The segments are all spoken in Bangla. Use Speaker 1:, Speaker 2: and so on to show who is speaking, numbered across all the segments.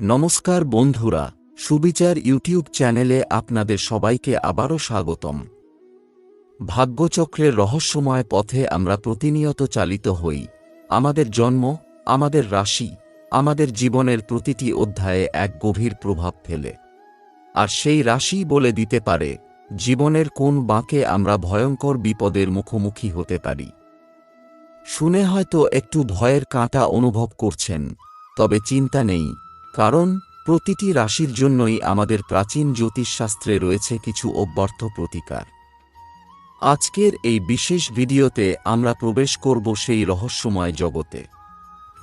Speaker 1: নমস্কার বন্ধুরা, সুবিচার ইউটিউব চ্যানেলে আপনাদের সবাইকে আবারও স্বাগতম। ভাগ্যচক্রের রহস্যময় পথে আমরা প্রতিনিয়ত চালিত হই। আমাদের জন্ম, আমাদের রাশি, আমাদের জীবনের প্রতিটি অধ্যায়ে এক গভীর প্রভাব ফেলে। আর সেই রাশি বলে দিতে পারে, জীবনের কোন বাঁকে আমরা ভয়ঙ্কর বিপদের মুখোমুখি হতে পারি। শুনে হয়তো একটু ভয়ের কাঁটা অনুভব করছেন, তবে চিন্তা নেই কারণ, প্রতিটি রাশির জন্যই আমাদের প্রাচীন জ্যোতিষশাস্ত্রে রয়েছে কিছু অব্যর্থ প্রতিকার। আজকের এই বিশেষ ভিডিওতে আমরা প্রবেশ করব সেই রহস্যময় জগতে।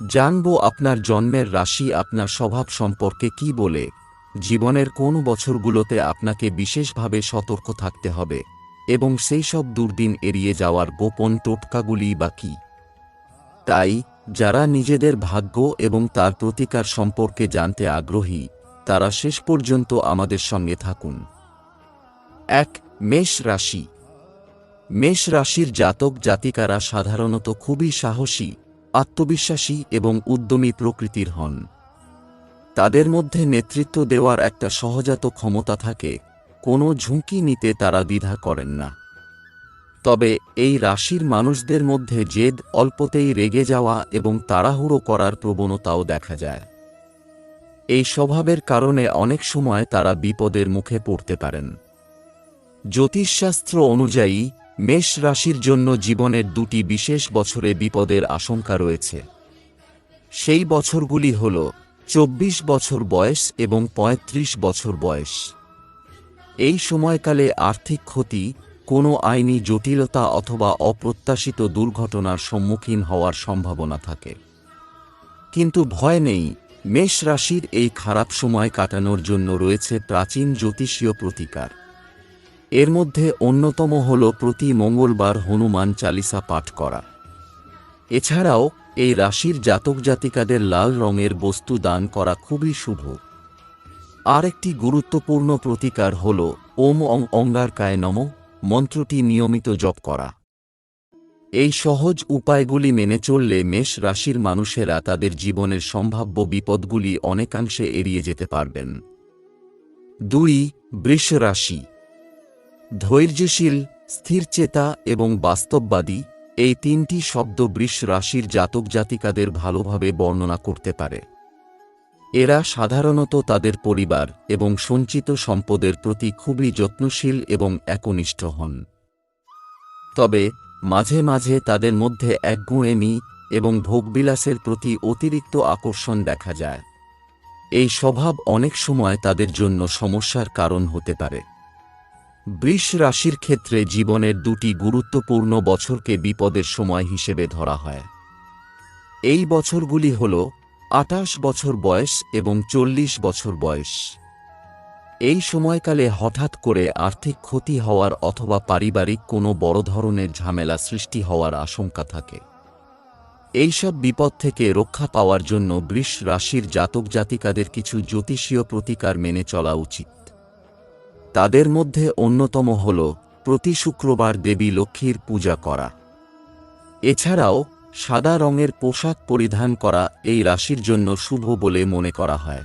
Speaker 1: জানব আপনার জন্মের রাশি আপনার স্বভাব সম্পর্কে কি বলে, জীবনের কোন বছরগুলোতে আপনাকে বিশেষভাবে সতর্ক থাকতে হবে, এবং সেই সব দুর্দিন এড়িয়ে যাওয়ার গোপন টোটকাগুলি বা কী। তাই যারা নিজেদের ভাগ্য এবং তার প্রতিকার সম্পর্কে জানতে আগ্রহী, তারা শেষ পর্যন্ত আমাদের সঙ্গে থাকুন। এক, মেষ রাশি। মেষ রাশির জাতক জাতিকারা সাধারণত খুবই সাহসী, আত্মবিশ্বাসী এবং উদ্যমী প্রকৃতির হন। তাদের মধ্যে নেতৃত্ব দেওয়ার একটা সহজাত ক্ষমতা থাকে, কোনো ঝুঁকি নিতে তারা দ্বিধা করেন না। তবে এই রাশির মানুষদের মধ্যে জেদ অল্পতেই রেগে যাওয়া এবং তাড়াহুড়ো করার প্রবণতাও দেখা যায়। এই স্বভাবের কারণে অনেক সময় তারা বিপদের মুখে পড়তে পারেন। জ্যোতিষশাস্ত্র অনুযায়ী, মেষ রাশির জন্য জীবনের দুটি বিশেষ বছরে বিপদের আশঙ্কা রয়েছে। সেই বছরগুলি হল চব্বিশ বছর বয়স এবং ৩৫ বছর বয়স। এই সময়কালে আর্থিক ক্ষতি কোনো আইনি জটিলতা অথবা অপ্রত্যাশিত দুর্ঘটনার সম্মুখীন হওয়ার সম্ভাবনা থাকে। কিন্তু ভয় নেই, মেষ রাশির এই খারাপ সময় কাটানোর জন্য রয়েছে প্রাচীন জ্যোতিষীয় প্রতিকার। এর মধ্যে অন্যতম হল প্রতি মঙ্গলবার হনুমান চালিসা পাঠ করা। এছাড়াও এই রাশির জাতক জাতিকাদের লাল রঙের বস্তু দান করা খুবই শুভ। আরেকটি গুরুত্বপূর্ণ প্রতিকার হল ওম অং অঙ্গারকায় নম। মন্ত্রটি নিয়মিত জপ করা। এই সহজ উপায়গুলি মেনে চললে মেষ রাশির মানুষেরা তাদের জীবনের সম্ভাব্য বিপদগুলি অনেকাংশে এড়িয়ে যেতে পারবেন। দুই, বৃষ রাশি। ধৈর্যশীল স্থিরচেতা এবং বাস্তববাদী এই তিনটি শব্দ বৃষ রাশির জাতক জাতিকাদের ভালোভাবে বর্ণনা করতে পারে। এরা সাধারণত তাদের পরিবার এবং সঞ্চিত সম্পদের প্রতি খুবই যত্নশীল এবং একনিষ্ঠ হন। তবে, মাঝে মাঝে তাদের মধ্যে একগুঁয়েমি এবং ভোগবিলাসের প্রতি অতিরিক্ত আকর্ষণ দেখা যায়। এই স্বভাব অনেক সময় তাদের জন্য সমস্যার কারণ হতে পারে। বৃষ রাশির ক্ষেত্রে জীবনের দুটি গুরুত্বপূর্ণ বছরকে বিপদের সময় হিসেবে ধরা হয়। এই বছরগুলি হল আটাশ বছর বয়স এবং চল্লিশ বছর বয়স। এই সময়কালে হঠাৎ করে আর্থিক ক্ষতি হওয়ার অথবা পারিবারিক কোনো বড় ধরনের ঝামেলা সৃষ্টি হওয়ার আশঙ্কা থাকে। এইসব বিপদ থেকে রক্ষা পাওয়ার জন্য বৃষ রাশির জাতক জাতিকাদের কিছু জ্যোতিষীয় প্রতিকার মেনে চলা উচিত। তাদের মধ্যে অন্যতম হল প্রতি শুক্রবার দেবী লক্ষ্মীর পূজা করা। এছাড়াও সাদা রঙের পোশাক পরিধান করা এই রাশির জন্য শুভ বলে মনে করা হয়।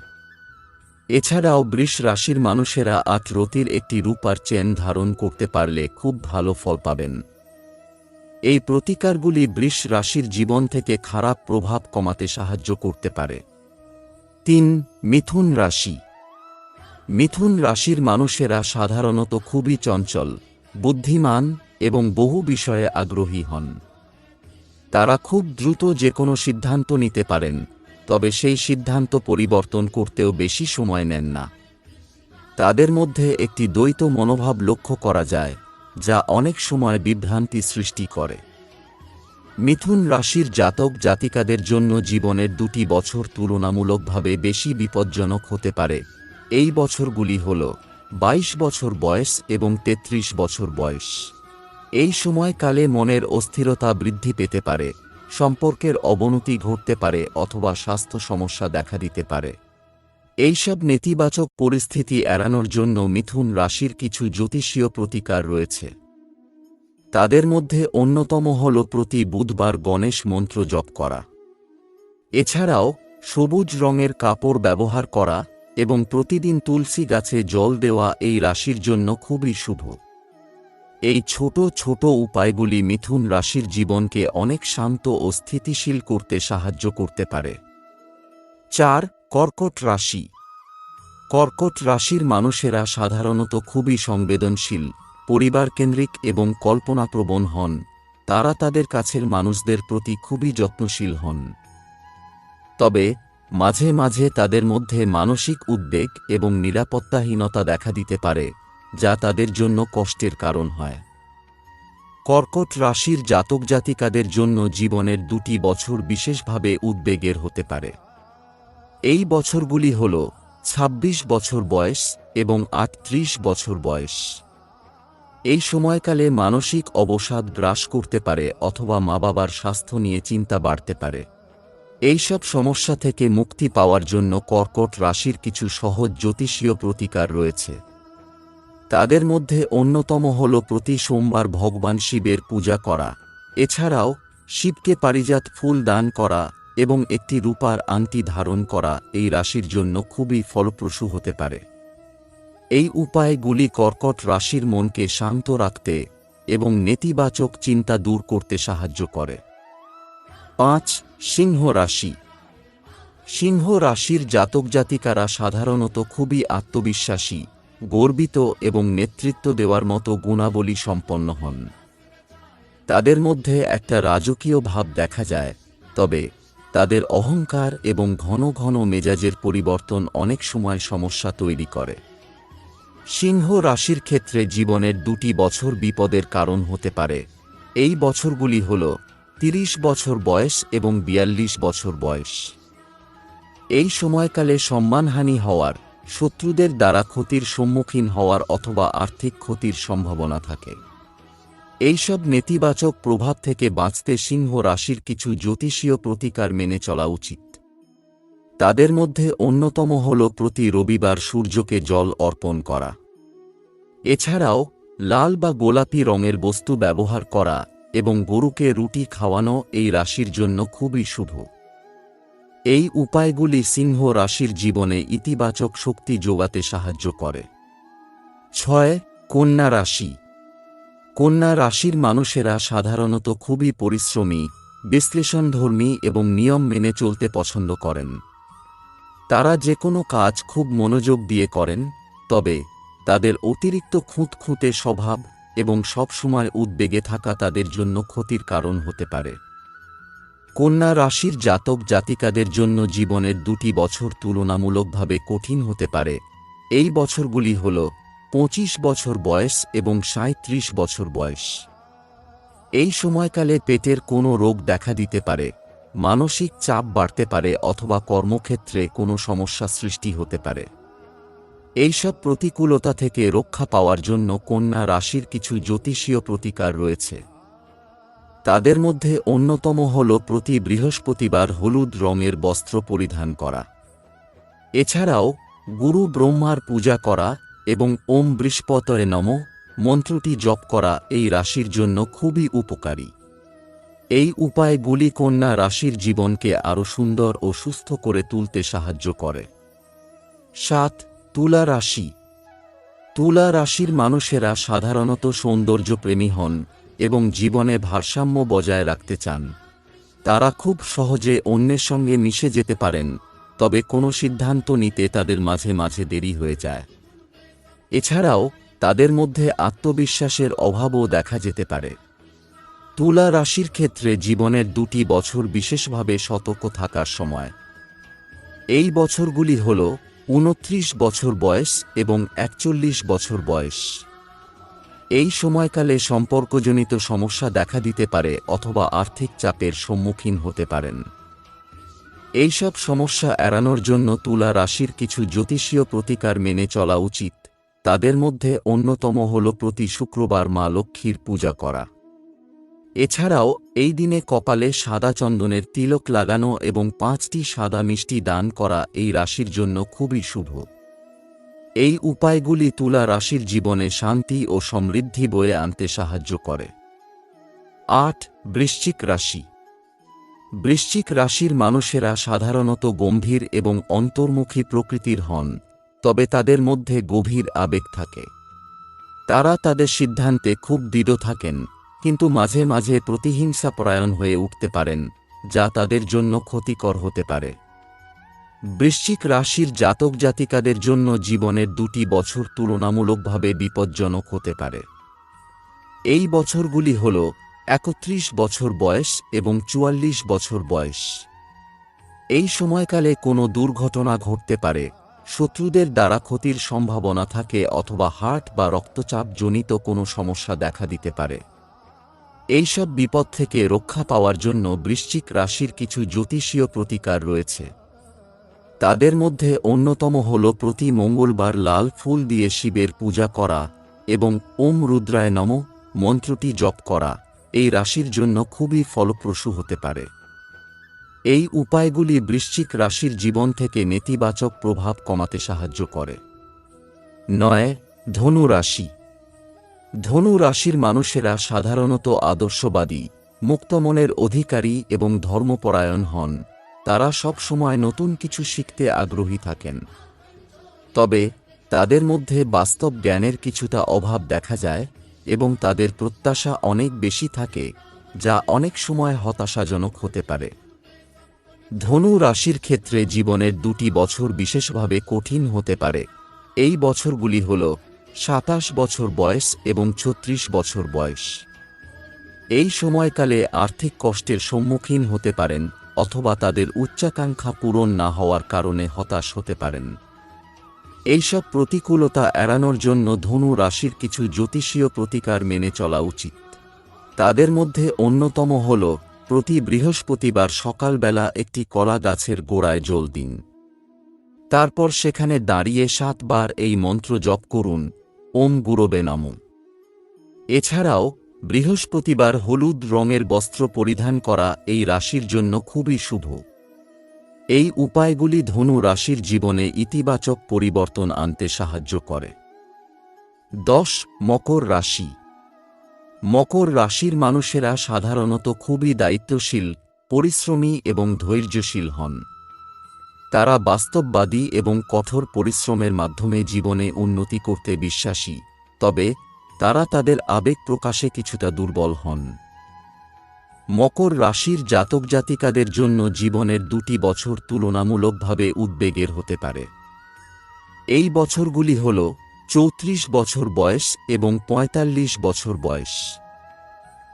Speaker 1: এছাড়াও বৃষ রাশির মানুষেরা আট রতির একটি রূপার চেন ধারণ করতে পারলে খুব ভালো ফল পাবেন। এই প্রতিকারগুলি বৃষ রাশির জীবন থেকে খারাপ প্রভাব কমাতে সাহায্য করতে পারে। তিন, মিথুন রাশি। মিথুন রাশির মানুষেরা সাধারণত খুবই চঞ্চল, বুদ্ধিমান এবং বহু বিষয়ে আগ্রহী হন। তারা খুব দ্রুত যে কোনো সিদ্ধান্ত নিতে পারেন, তবে সেই সিদ্ধান্ত পরিবর্তন করতেও বেশি সময় নেন না। তাদের মধ্যে একটি দ্বৈত মনোভাব লক্ষ্য করা যায়, যা অনেক সময় বিভ্রান্তি সৃষ্টি করে। মিথুন রাশির জাতক জাতিকাদের জন্য জীবনের দুটি বছর তুলনামূলকভাবে বেশি বিপজ্জনক হতে পারে। এই বছরগুলি হল ২২ বছর বয়স এবং ৩৩ বছর বয়স। এই সময়কালে মনের অস্থিরতা বৃদ্ধি পেতে পারে, সম্পর্কের অবনতি ঘটতে পারে অথবা স্বাস্থ্য সমস্যা দেখা দিতে পারে। এইসব নেতিবাচক পরিস্থিতি এড়ানোর জন্য মিথুন রাশির কিছু জ্যোতিষীয় প্রতিকার রয়েছে। তাদের মধ্যে অন্যতম হল প্রতি বুধবার গণেশ মন্ত্র জপ করা। এছাড়াও, সবুজ রঙের কাপড় ব্যবহার করা এবং প্রতিদিন তুলসী গাছে জল দেওয়া এই রাশির জন্য খুবই শুভ। এই ছোট ছোট উপায়গুলি মিথুন রাশির জীবনকে অনেক শান্ত ও স্থিতিশীল করতে সাহায্য করতে পারে। চার, কর্কট রাশি। কর্কট রাশির মানুষেরা সাধারণত খুবই সংবেদনশীল, পরিবারকেন্দ্রিক এবং কল্পনাপ্রবণ হন। তারা তাদের কাছের মানুষদের প্রতি খুবই যত্নশীল হন। তবে, মাঝে মাঝে তাদের মধ্যে মানসিক উদ্বেগ এবং নিরাপত্তাহীনতা দেখা দিতে পারে। যা তাদের জন্য কষ্টের কারণ হয়। কর্কট রাশির জাতক জাতিকাদের জন্য জীবনের দুটি বছর বিশেষভাবে উদ্বেগের হতে পারে। এই বছরগুলি হল ২৬ বছর বয়স এবং আটত্রিশ বছর বয়স। এই সময়কালে মানসিক অবসাদ গ্রাস করতে পারে অথবা মা বাবার স্বাস্থ্য নিয়ে চিন্তা বাড়তে পারে। এইসব সমস্যা থেকে মুক্তি পাওয়ার জন্য কর্কট রাশির কিছু সহজ জ্যোতিষীয় প্রতিকার রয়েছে। তাদের মধ্যে অন্যতম হল প্রতি সোমবার ভগবান শিবের পূজা করা। এছাড়াও, শিবকে পারিজাত ফুল দান করা এবং একটি রূপার আংটি ধারণ করা এই রাশির জন্য খুবই ফলপ্রসূ হতে পারে। এই উপায়গুলি কর্কট রাশির মনকে শান্ত রাখতে এবং নেতিবাচক চিন্তা দূর করতে সাহায্য করে। পাঁচ, সিংহ রাশি। সিংহ রাশির জাতক জাতিকারা সাধারণত খুবই আত্মবিশ্বাসী গর্বিত এবং নেতৃত্ব দেওয়ার মতো গুণাবলী সম্পন্ন হন। তাদের মধ্যে একটা রাজকীয় ভাব দেখা যায়, তবে তাদের অহংকার এবং ঘন ঘন মেজাজের পরিবর্তন অনেক সময় সমস্যা তৈরি করে। সিংহ রাশির ক্ষেত্রে জীবনের দুটি বছর বিপদের কারণ হতে পারে। এই বছরগুলি হল তিরিশ বছর বয়স এবং বিয়াল্লিশ বছর বয়স। এই সময়কালে সম্মানহানি হওয়ার শত্রুদের দ্বারা ক্ষতির সম্মুখীন হওয়ার অথবা আর্থিক ক্ষতির সম্ভাবনা থাকে। এইসব নেতিবাচক প্রভাব থেকে বাঁচতে সিংহ রাশির কিছু জ্যোতিষীয় প্রতিকার মেনে চলা উচিত। তাদের মধ্যে অন্যতম হল প্রতি রবিবার সূর্যকে জল অর্পণ করা। এছাড়াও, লাল বা গোলাপি রঙের বস্তু ব্যবহার করা এবং গরুকে রুটি খাওয়ানো এই রাশির জন্য খুবই শুভ। এই উপায়গুলি সিংহ রাশির জীবনে ইতিবাচক শক্তি যোগাতে সাহায্য করে। ছয়, কন্যা রাশি। কন্যা রাশির মানুষেরা সাধারণত খুবই পরিশ্রমী, বিশ্লেষণধর্মী এবং নিয়ম মেনে চলতে পছন্দ করেন। তারা যে কোনো কাজ খুব মনোযোগ দিয়ে করেন, তবে তাদের অতিরিক্ত খুঁতখুঁতে স্বভাব এবং সবসময় উদ্বেগে থাকা তাদের জন্য ক্ষতির কারণ হতে পারে। কন্যা রাশির জাতক জাতিকাদের জন্য জীবনের দুটি বছর তুলনামূলকভাবে কঠিন হতে পারে। এই বছরগুলি হল পঁচিশ বছর বয়স এবং সাঁত্রিশ বছর বয়স। এই সময়কালে পেটের কোনো রোগ দেখা দিতে পারে, মানসিক চাপ বাড়তে পারে অথবা কর্মক্ষেত্রে কোনো সমস্যা সৃষ্টি হতে পারে। এইসব প্রতিকূলতা থেকে রক্ষা পাওয়ার জন্য কন্যা রাশির কিছু জ্যোতিষীয় প্রতিকার রয়েছে। তাদের মধ্যে অন্যতম হল প্রতি বৃহস্পতিবার হলুদ রঙের বস্ত্র পরিধান করা। এছাড়াও, গুরু ব্রহ্মার পূজা করা এবং ওম বৃষ্পতয়ে নম মন্ত্রটি জপ করা এই রাশির জন্য খুবই উপকারী। এই উপায়গুলি কন্যা রাশির জীবনকে আরও সুন্দর ও সুস্থ করে তুলতে সাহায্য করে। সাত, তুলা রাশি। তুলা রাশির মানুষেরা সাধারণত সৌন্দর্যপ্রেমী হন এবং জীবনে ভারসাম্য বজায় রাখতে চান। তারা খুব সহজে অন্যের সঙ্গে মিশে যেতে পারেন, তবে কোনো সিদ্ধান্ত নিতে তাদের মাঝে মাঝে দেরি হয়ে যায়। এছাড়াও, তাদের মধ্যে আত্মবিশ্বাসের অভাবও দেখা যেতে পারে। তুলা রাশির ক্ষেত্রে জীবনের দুটি বছর বিশেষভাবে সতর্ক থাকার সময়। এই বছরগুলি হল উনত্রিশ বছর বয়স এবং একচল্লিশ বছর বয়স। এই সময়কালে সম্পর্কজনিত সমস্যা দেখা দিতে পারে অথবা আর্থিক চাপের সম্মুখীন হতে পারেন। এইসব সমস্যা এড়ানোর জন্য তুলা রাশির কিছু জ্যোতিষীয় প্রতিকার মেনে চলা উচিত। তাদের মধ্যে অন্যতম হল প্রতি শুক্রবার মা লক্ষ্মীর পূজা করা। এছাড়াও, এই দিনে কপালে সাদা চন্দনের তিলক লাগানো এবং পাঁচটি সাদা মিষ্টি দান করা এই রাশির জন্য খুবই শুভ। এই উপায়গুলি তুলা রাশির জীবনে শান্তি ও সমৃদ্ধি বয়ে আনতে সাহায্য করে। আট, বৃশ্চিক রাশি। বৃশ্চিক রাশির মানুষেরা সাধারণত গম্ভীর এবং অন্তর্মুখী প্রকৃতির হন, তবে তাদের মধ্যে গভীর আবেগ থাকে। তারা তাদের সিদ্ধান্তে খুব দৃঢ় থাকেন, কিন্তু মাঝে মাঝে প্রতিহিংসা পরায়ণ হয়ে উঠতে পারেন, যা তাদের জন্য ক্ষতিকর হতে পারে। বৃশ্চিক রাশির জাতক জাতিকাদের জন্য জীবনের দুটি বছর তুলনামূলকভাবে বিপজ্জনক হতে পারে। এই বছরগুলি হল একত্রিশ বছর বয়স এবং চুয়াল্লিশ বছর বয়স। এই সময়কালে কোনো দুর্ঘটনা ঘটতে পারে, শত্রুদের দ্বারা ক্ষতির সম্ভাবনা থাকে অথবা হার্ট বা রক্তচাপ জনিত কোনো সমস্যা দেখা দিতে পারে। এইসব বিপদ থেকে রক্ষা পাওয়ার জন্য বৃশ্চিক রাশির কিছু জ্যোতিষীয় প্রতিকার রয়েছে। তাদের মধ্যে অন্যতম হল প্রতি মঙ্গলবার লাল ফুল দিয়ে শিবের পূজা করা এবং ওম রুদ্রায় নম মন্ত্রটি জপ করা। এই রাশির জন্য খুবই ফলপ্রসূ হতে পারে। এই উপায়গুলি বৃশ্চিক রাশির জীবন থেকে নেতিবাচক প্রভাব কমাতে সাহায্য করে। নয়, ধনু রাশি। ধনু রাশির মানুষেরা সাধারণত আদর্শবাদী, মুক্তমনের অধিকারী এবং ধর্মপরায়ণ হন। তারা সব সময় নতুন কিছু শিখতে আগ্রহী থাকেন। তবে তাদের মধ্যে বাস্তব জ্ঞানের কিছুটা অভাব দেখা যায় এবং তাদের প্রত্যাশা অনেক বেশি থাকে, যা অনেক সময় হতাশাজনক হতে পারে। ধনু রাশির ক্ষেত্রে জীবনের দুটি বছর বিশেষভাবে কঠিন হতে পারে। এই বছরগুলি হল সাতাশ বছর বয়স এবং ছত্রিশ বছর বয়স। এই সময়কালে আর্থিক কষ্টের সম্মুখীন হতে পারেন অথবা তাদের উচ্চাকাঙ্ক্ষা পূরণ না হওয়ার কারণে হতাশ হতে পারেন। এইসব প্রতিকূলতা এড়ানোর জন্য ধনু রাশির কিছু জ্যোতিষীয় প্রতিকার মেনে চলা উচিত। তাদের মধ্যে অন্যতম হল, প্রতি বৃহস্পতিবার সকালবেলা একটি কলা গাছের গোড়ায় জল দিন। তারপর সেখানে দাঁড়িয়ে সাতবার এই মন্ত্র জপ করুন, ওম গুরবে নম। এছাড়াও বৃহস্পতিবার হলুদ রঙের বস্ত্র পরিধান করা এই রাশির জন্য খুবই শুভ। এই উপায়গুলি ধনু রাশির জীবনে ইতিবাচক পরিবর্তন আনতে সাহায্য করে। দশ, মকর রাশি। মকর রাশির মানুষেরা সাধারণত খুবই দায়িত্বশীল, পরিশ্রমী এবং ধৈর্যশীল হন। তারা বাস্তববাদী এবং কঠোর পরিশ্রমের মাধ্যমে জীবনে উন্নতি করতে বিশ্বাসী। তবে তারা তাদের আবেগ প্রকাশে কিছুটা দুর্বল হন। মকর রাশির জাতক জাতিকাদের জন্য জীবনের দুটি বছর তুলনামূলকভাবে উদ্বেগের হতে পারে। এই বছরগুলি হল চৌত্রিশ বছর বয়স এবং ৪৫ বছর বয়স।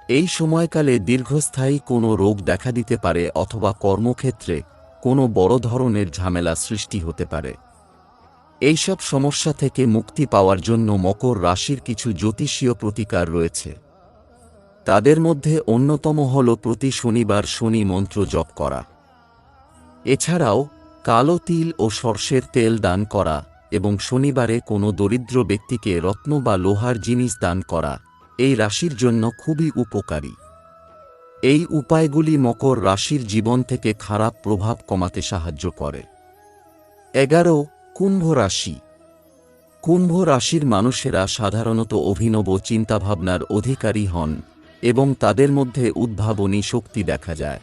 Speaker 1: এই সময়কালে দীর্ঘস্থায়ী কোনো রোগ দেখা দিতে পারে অথবা কর্মক্ষেত্রে কোনো বড় ধরনের ঝামেলা সৃষ্টি হতে পারে। এইসব সমস্যা থেকে মুক্তি পাওয়ার জন্য মকর রাশির কিছু জ্যোতিষীয় প্রতিকার রয়েছে। তাদের মধ্যে অন্যতম হল প্রতি শনিবার শনি মন্ত্র জপ করা। এছাড়াও কালো তিল ও সর্ষের তেল দান করা এবং শনিবারে কোনো দরিদ্র ব্যক্তিকে রত্ন বা লোহার জিনিস দান করা, এই রাশির জন্য খুবই উপকারী। এই উপায়গুলি মকর রাশির জীবন থেকে খারাপ প্রভাব কমাতে সাহায্য করে। এগারো কুম্ভ রাশি। কুম্ভ রাশির মানুষেরা সাধারণত অভিনব চিন্তাভাবনার অধিকারী হন এবং তাদের মধ্যে উদ্ভাবনী শক্তি দেখা যায়।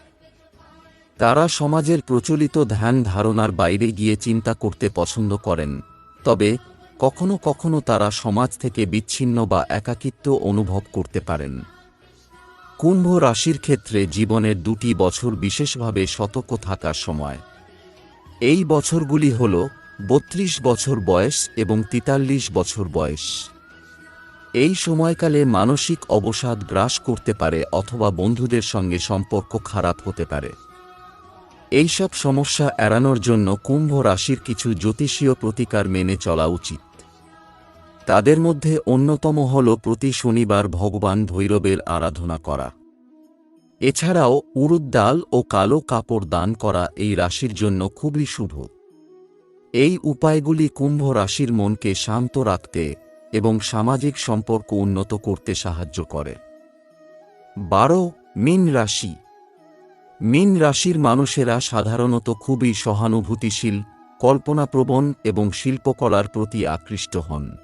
Speaker 1: তারা সমাজের প্রচলিত ধ্যান ধারণার বাইরে গিয়ে চিন্তা করতে পছন্দ করেন, তবে কখনো কখনো তারা সমাজ থেকে বিচ্ছিন্ন বা একাকিত্ব অনুভব করতে পারেন। কুম্ভ রাশির ক্ষেত্রে জীবনের দুটি বছর বিশেষভাবে সতর্ক থাকার সময়। এই বছরগুলি হল বত্রিশ বছর বয়স এবং তিতাল্লিশ বছর বয়স। এই সময়কালে মানসিক অবসাদ গ্রাস করতে পারে অথবা বন্ধুদের সঙ্গে সম্পর্ক খারাপ হতে পারে। এইসব সমস্যা এড়ানোর জন্য কুম্ভ রাশির কিছু জ্যোতিষীয় প্রতিকার মেনে চলা উচিত। তাদের মধ্যে অন্যতম হল প্রতি শনিবার ভগবান ভৈরবের আরাধনা করা। এছাড়াও উরুদ্দাল ও কালো কাপড় দান করা এই রাশির জন্য খুবই শুভ। এই উপায়গুলি কুম্ভ রাশির মনকে শান্ত রাখতে এবং সামাজিক সম্পর্ক উন্নত করতে সাহায্য করে। বারো, মিন রাশি। মিন রাশির মানুষেরা সাধারণত খুবই সহানুভূতিশীল, কল্পনাপ্রবণ এবং শিল্পকলার প্রতি আকৃষ্ট হন।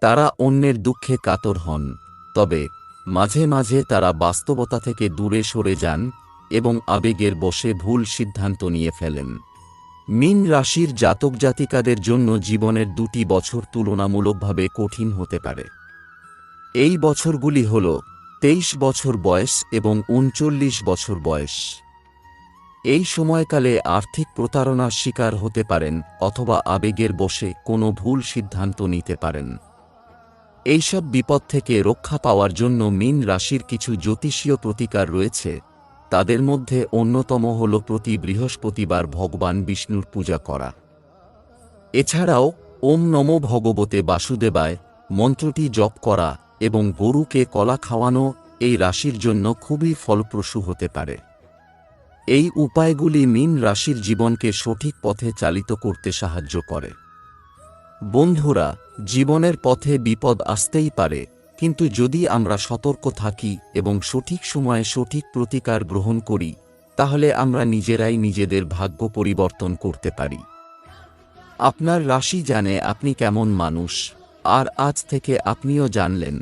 Speaker 1: তারা অন্যের দুঃখে কাতর হন, তবে মাঝে মাঝে তারা বাস্তবতা থেকে দূরে সরে যান এবং আবেগের বসে ভুল সিদ্ধান্ত নিয়ে ফেলেন। মিন রাশির জাতক জাতিকাদের জন্য জীবনের দুটি বছর তুলনামূলকভাবে কঠিন হতে পারে। এই বছরগুলি হল তেইশ বছর বয়স এবং উনচল্লিশ বছর বয়স। এই সময়কালে আর্থিক প্রতারণার শিকার হতে পারেন অথবা আবেগের বসে কোনো ভুল সিদ্ধান্ত নিতে পারেন। এইসব বিপদ থেকে রক্ষা পাওয়ার জন্য মিন রাশির কিছু জ্যোতিষীয় প্রতিকার রয়েছে। তাদের মধ্যে অন্যতম হল প্রতি বৃহস্পতিবার ভগবান বিষ্ণুর পূজা করা। এছাড়াও, ওম নম ভগবতে বাসুদেবায় মন্ত্রটি জপ করা এবং গরুকে কলা খাওয়ানো এই রাশির জন্য খুবই ফলপ্রসূ হতে পারে। এই উপায়গুলি মিন রাশির জীবনকে সঠিক পথে চালিত করতে সাহায্য করে। বন্ধুরা, জীবনের পথে বিপদ আসতেই পারে কিন্তু যদি আমরা সতর্ক থাকি এবং সঠিক সময়ে সঠিক প্রতিকার গ্রহণ করি, তাহলে আমরা নিজেরাই নিজেদের ভাগ্য পরিবর্তন করতে পারি। আপনার রাশি জানে আপনি কেমন মানুষ, আর আজ থেকে আপনিও জানলেন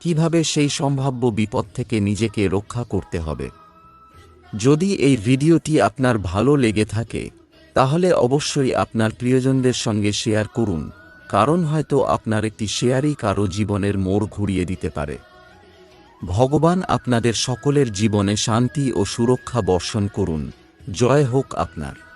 Speaker 1: কীভাবে সেই সম্ভাব্য বিপদ থেকে নিজেকে রক্ষা করতে হবে। যদি এই ভিডিওটি আপনার ভালো লেগে থাকে, তাহলে অবশ্যই আপনার প্রিয়জনদের সঙ্গে শেয়ার করুন। কারণ হয়তো আপনার একটি শেয়ারই কারও জীবনের মোড় ঘুরিয়ে দিতে পারে। ভগবান আপনাদের সকলের জীবনে শান্তি ও সুরক্ষা বর্ষণ করুন। জয় হোক আপনার।